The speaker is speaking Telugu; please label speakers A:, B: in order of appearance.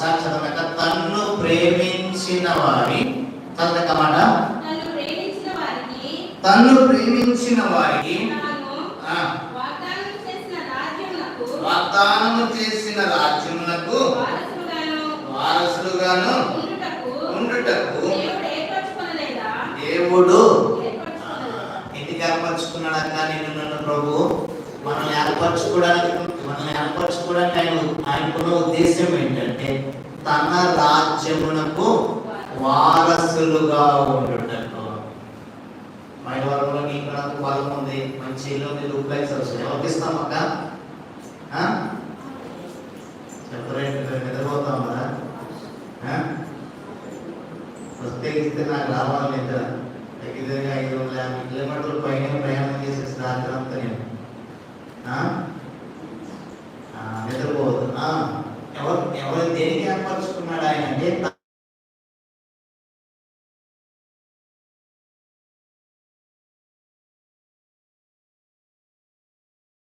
A: ఒకసారి చదవక తన్ను ప్రేమించిన వారి చదవక మాట? తన్ను ప్రేమించిన వారికి వాగ్దానము చేసిన రాజ్యమునకు
B: వారసులుగాను ఉండుటకు దేవుడు?
A: ఎందుకు ఏర్పరచుకున్నాడక్క నేను నన్ను ప్రభు? మనల్ని ఏర్పరచుకోవడానికి ఆయన ఏర్పరచుకోవడానికి ఆయన ఆయనకున్న ఉద్దేశం ఏంటంటే తన రాజ్యమునకు వారసులుగా ఉండుటకు. మైలవరంలో నీకు నాకు బలం ఉంది. మంచి ఇల్లు ఉంది. డూప్లెక్స్ వస్తుంది ఎవరికిస్తాం అక్క? చెప్పరేంటి నిద్రపోతాం కదా ప్రత్యేకిస్తే నాకు రావాలి నిద్ర దగ్గరగా ఐదు వందల యాభై కిలోమీటర్ల పైన ఆ, దేనికి ఏర్పరచుకున్నాడు ఆయన? అంటే